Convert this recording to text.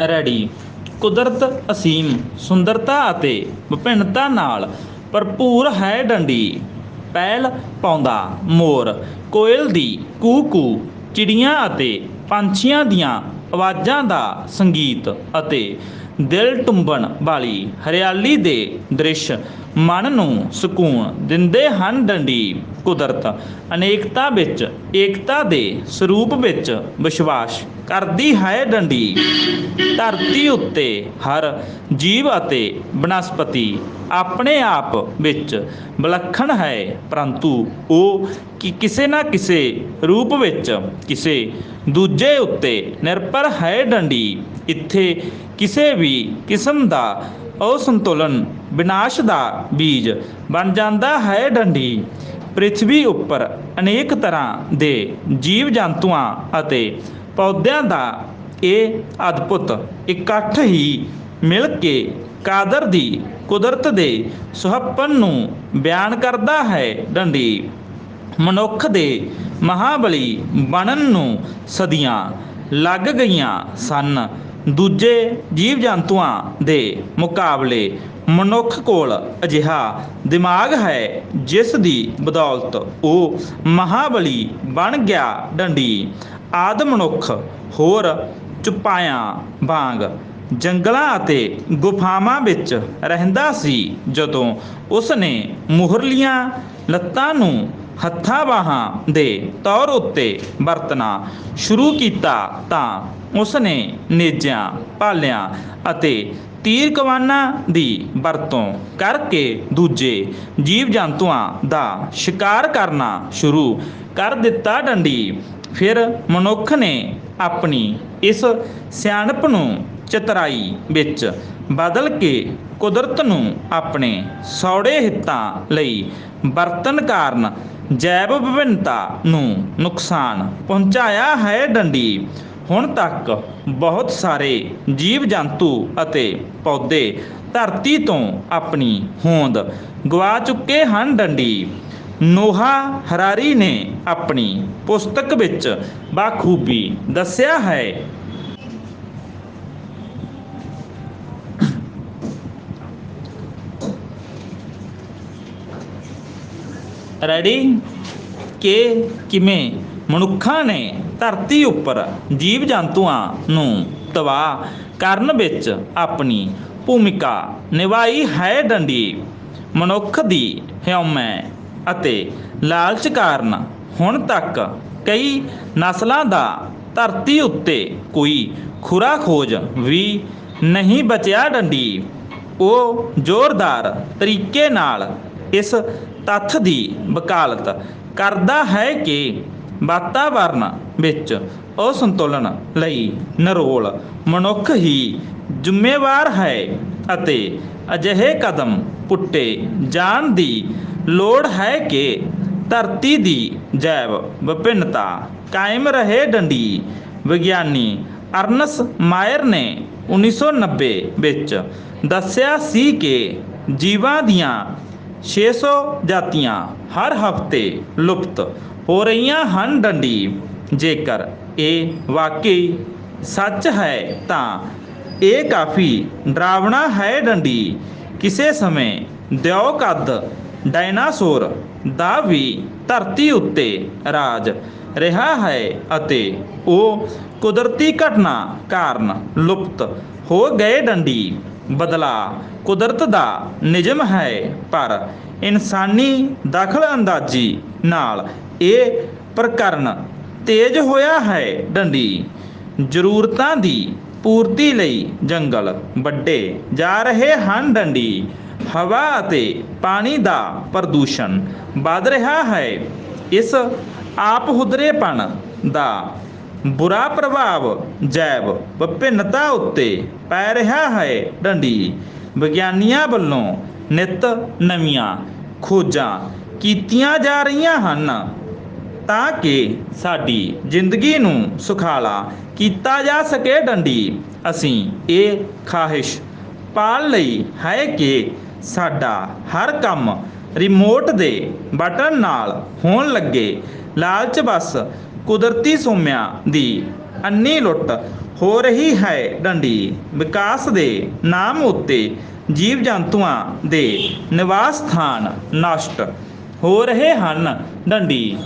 Ready. ਕੁਦਰਤ, ਅਸੀਮ, ਸੁੰਦਰਤਾ ਅਤੇ ਵਿਭਿੰਨਤਾ ਨਾਲ ਭਰਪੂਰ ਹੈ ਡੰਡੀ। ਪਹਿਲ ਪਾਉਂਦਾ ਮੋਰ। ਕੋਇਲ ਦੀ ਕੂ ਕੂ ਚਿੜੀਆਂ ਅਤੇ ਪੰਛੀਆਂ ਦੀਆਂ ਆਵਾਜ਼ਾਂ ਦਾ ਸੰਗੀਤ ਅਤੇ ਦਿਲ ਟੁੰਬਣ ਵਾਲੀ ਹਰਿਆਲੀ ਦੇ ਦ੍ਰਿਸ਼ ਮਨ ਨੂੰ ਸਕੂਨ ਦਿੰਦੇ ਹਨ ਡੰਡੀ ਕੁਦਰਤ। ਅਨੇਕਤਾ ਵਿੱਚ, ਏਕਤਾ ਦੇ ਸਰੂਪ ਵਿੱਚ ਵਿਸ਼ਵਾਸ ਕਰਦੀ ਹੈ ਡੰਡੀ। ਧਰਤੀ ਉੱਤੇ ਹਰ ਜੀਵ ਅਤੇ ਬਨਸਪਤੀ ਆਪਣੇ ਆਪ ਵਿੱਚ ਵਿਲੱਖਣ ਹੈ, ਪਰੰਤੂ ਉਹ ਕਿਸੇ ਨਾ ਕਿਸੇ ਰੂਪ ਵਿੱਚ ਕਿਸੇ ਦੂਜੇ ਉੱਤੇ ਨਿਰਭਰ ਹੈ ਡੰਡੀ। ਇੱਥੇ ਕਿਸੇ ਵੀ ਕਿਸਮ ਦਾ ਅਸੰਤੁਲਨ, ਵਿਨਾਸ਼ ਦਾ ਬੀਜ ਬਣ ਜਾਂਦਾ ਹੈ ਡੰਡੀ। ਪ੍ਰਿਥਵੀ ਉੱਪਰ ਅਨੇਕ ਤਰ੍ਹਾਂ ਦੇ ਜੀਵ ਜੰਤੂਆਂ ਅਤੇ ਪੌਦਿਆਂ ਦਾ ਇਹ ਅਦਭੁਤ ਇਕੱਠ ਹੀ ਮਿਲ ਕੇ ਕਾਦਰ ਦੀ ਕੁਦਰਤ ਦੇ ਸੁਹੱਪਨ ਨੂੰ ਬਿਆਨ ਕਰਦਾ ਹੈ ਡੰਡੀ। ਮਨੁੱਖ ਦੇ ਮਹਾਬਲੀ ਬਣਨ ਨੂੰ ਸਦੀਆਂ ਲੱਗ ਗਈਆਂ ਸਨ। ਦੂਜੇ ਜੀਵ ਜੰਤੂਆਂ ਦੇ ਮੁਕਾਬਲੇ ਮਨੁੱਖ ਕੋਲ ਅਜਿਹਾ ਦਿਮਾਗ ਹੈ ਜਿਸ ਦੀ ਬਦੌਲਤ ਉਹ ਮਹਾਬਲੀ ਬਣ ਗਿਆ ਡੰਡੀ। ਆਦ ਮਨੁੱਖ ਹੋਰ ਚੁਪਾਇਆ ਵਾਂਗ ਜੰਗਲਾਂ ਅਤੇ ਗੁਫਾਵਾਂ ਵਿੱਚ ਰਹਿੰਦਾ ਸੀ ਜਦੋਂ ਉਸ ਨੇ ਮੁਹਰਲੀਆਂ ਲੱਤਾਂ ਨੂੰ ਹੱਥਾਂ ਬਾਹਾਂ ਦੇ ਤੌਰ ਉੱਤੇ ਵਰਤਣਾ ਸ਼ੁਰੂ ਕੀਤਾ ਤਾਂ ਉਸ ਨੇ ਨੇਜਾਂ ਭਾਲਿਆਂ ਅਤੇ ਤੀਰ ਕਵਾਨਾਂ ਦੀ ਵਰਤੋਂ ਕਰਕੇ ਦੂਜੇ ਜੀਵ ਜੰਤੂਆਂ ਦਾ ਸ਼ਿਕਾਰ ਕਰਨਾ ਸ਼ੁਰੂ ਕਰ ਦਿੱਤਾ ਡੰਡੀ। ਫਿਰ ਮਨੁੱਖ ਨੇ ਆਪਣੀ ਇਸ ਸਿਆਣਪ ਨੂੰ ਚਤਰਾਈ ਵਿੱਚ ਬਦਲ ਕੇ ਕੁਦਰਤ ਨੂੰ ਆਪਣੇ ਸੌੜੇ ਹਿੱਤਾਂ ਲਈ ਵਰਤਨ ਕਾਰਨ ਜੈਵ ਵਿਭਿੰਨਤਾ ਨੂੰ ਨੁਕਸਾਨ ਪਹੁੰਚਾਇਆ ਹੈ ਡੰਡੀ। ਹੁਣ ਤੱਕ ਬਹੁਤ ਸਾਰੇ ਜੀਵ ਜੰਤੂ ਅਤੇ ਪੌਦੇ ਧਰਤੀ ਤੋਂ ਆਪਣੀ ਹੋਂਦ ਗਵਾ ਚੁੱਕੇ ਹਨ ਡੰਡੀ। ਨੋਹਾ ਹਰਾਰੀ ਨੇ ਆਪਣੀ ਪੁਸਤਕ ਵਿੱਚ ਬਾਖੂਬੀ ਦੱਸਿਆ ਹੈ ਰੈਡੀ ਕਿ ਕਿਵੇਂ? ਮਨੁੱਖਾਂ ਨੇ ਧਰਤੀ ਉੱਪਰ ਜੀਵ ਜੰਤੂਆਂ ਨੂੰ ਤਬਾਹ ਕਰਨ ਵਿੱਚ ਆਪਣੀ ਭੂਮਿਕਾ ਨਿਭਾਈ ਹੈ ਡੰਡੀ। ਮਨੁੱਖ ਦੀ ਹਿਉਮੈ ਅਤੇ ਲਾਲਚ ਕਾਰਨ ਹੁਣ ਤੱਕ ਕਈ ਨਸਲਾਂ ਦਾ ਧਰਤੀ ਉੱਤੇ ਕੋਈ ਖੁਰਾ ਖੋਜ ਵੀ ਨਹੀਂ ਬਚਿਆ ਡੰਡੀ। ਉਹ ਜ਼ੋਰਦਾਰ ਤਰੀਕੇ ਨਾਲ ਇਸ ਤੱਥ ਦੀ ਵਕਾਲਤ ਕਰਦਾ ਹੈ ਕਿ ਵਾਤਾਵਰਣ ਵਿੱਚ ਅਸੰਤੁਲਨ ਲਈ ਨਰੋਲ ਮਨੁੱਖ ਹੀ ਜ਼ਿੰਮੇਵਾਰ ਹੈ ਅਤੇ ਅਜਿਹੇ ਕਦਮ ਪੁੱਟੇ ਜਾਣ ਦੀ ਲੋੜ ਹੈ ਕਿ ਧਰਤੀ ਦੀ ਜੈਵ ਵਿਭਿੰਨਤਾ ਕਾਇਮ ਰਹੇ ਡੰਡੀ ਵਿਗਿਆਨੀ ਅਰਨਸ ਮਾਇਰ ਨੇ 1990 ਵਿੱਚ ਦੱਸਿਆ ਸੀ ਕਿ ਜੀਵਾਂ ਦੀਆਂ 600 ਜਾਤੀਆਂ ਹਰ ਹਫ਼ਤੇ ਲੁਪਤ ਹੋ ਰਹੀਆਂ ਹਨ ਡੰਡੀ। ਜੇਕਰ ਇਹ ਵਾਕਈ ਸੱਚ ਹੈ, ਤਾਂ ਇਹ ਕਾਫੀ ਡਰਾਵਣਾ ਹੈ ਡੰਡੀ। ਕਿਸੇ ਸਮੇਂ ਦਿਓ ਕੱਦ ਡਾਇਨਾਸੌਰ ਦਾ ਵੀ ਧਰਤੀ ਉੱਤੇ ਰਾਜ ਰਿਹਾ ਹੈ ਅਤੇ ਉਹ ਕੁਦਰਤੀ ਘਟਨਾ ਕਾਰਨ ਲੁਪਤ ਹੋ ਗਏ ਡੰਡੀ। ਬਦਲਾ ਕੁਦਰਤ ਦਾ ਨਿਯਮ ਹੈ, ਪਰ ਇਨਸਾਨੀ ਦਖਲ ਅੰਦਾਜ਼ੀ ਨਾਲ ਇਹ ਪ੍ਰਕਰਨ ਤੇਜ਼ ਹੋਇਆ ਹੈ ਡੰਡੀ। ਜ਼ਰੂਰਤਾਂ ਦੀ ਪੂਰਤੀ ਲਈ ਜੰਗਲ ਵੱਡੇ ਜਾ ਰਹੇ ਹਨ ਡੰਡੀ। ਹਵਾ ਅਤੇ ਪਾਣੀ ਦਾ ਪ੍ਰਦੂਸ਼ਣ ਵੱਧ ਰਿਹਾ ਹੈ। ਇਸ ਆਪ ਹੁਦਰੇਪਣ ਦਾ ਬੁਰਾ ਪ੍ਰਭਾਵ ਜੈਵ ਵਿਭਿੰਨਤਾ ਉੱਤੇ ਪੈ ਰਿਹਾ ਹੈ ਡੰਡੀ। ਵਿਗਿਆਨੀਆਂ ਵੱਲੋਂ ਨਿਤ ਨਵੀਆਂ ਖੋਜਾਂ ਕੀਤੀਆਂ ਜਾ ਰਹੀਆਂ ਹਨ ਤਾਂ ਕਿ ਸਾਡੀ ਜ਼ਿੰਦਗੀ ਨੂੰ ਸੁਖਾਲਾ ਕੀਤਾ ਜਾ ਸਕੇ ਡੰਡੀ। ਅਸੀਂ ਇਹ ਖਾਹਿਸ਼ ਪਾਲ ਲਈ ਹੈ ਕਿ ਸਾਡਾ ਹਰ ਕੰਮ ਰਿਮੋਟ ਦੇ ਬਟਨ ਨਾਲ ਹੋਣ ਲੱਗੇ। ਲਾਲਚ ਬਸ ਕੁਦਰਤੀ ਸੋਮਿਆਂ ਦੀ ਅੰਨੀ ਲੁੱਟ ਹੋ ਰਹੀ ਹੈ ਡੰਡੀ। ਵਿਕਾਸ ਦੇ ਨਾਮ ਉੱਤੇ ਜੀਵ ਜੰਤੂਆਂ ਦੇ ਨਿਵਾਸ ਸਥਾਨ ਨਸ਼ਟ ਹੋ ਰਹੇ ਹਨ ਡੰਡੀ।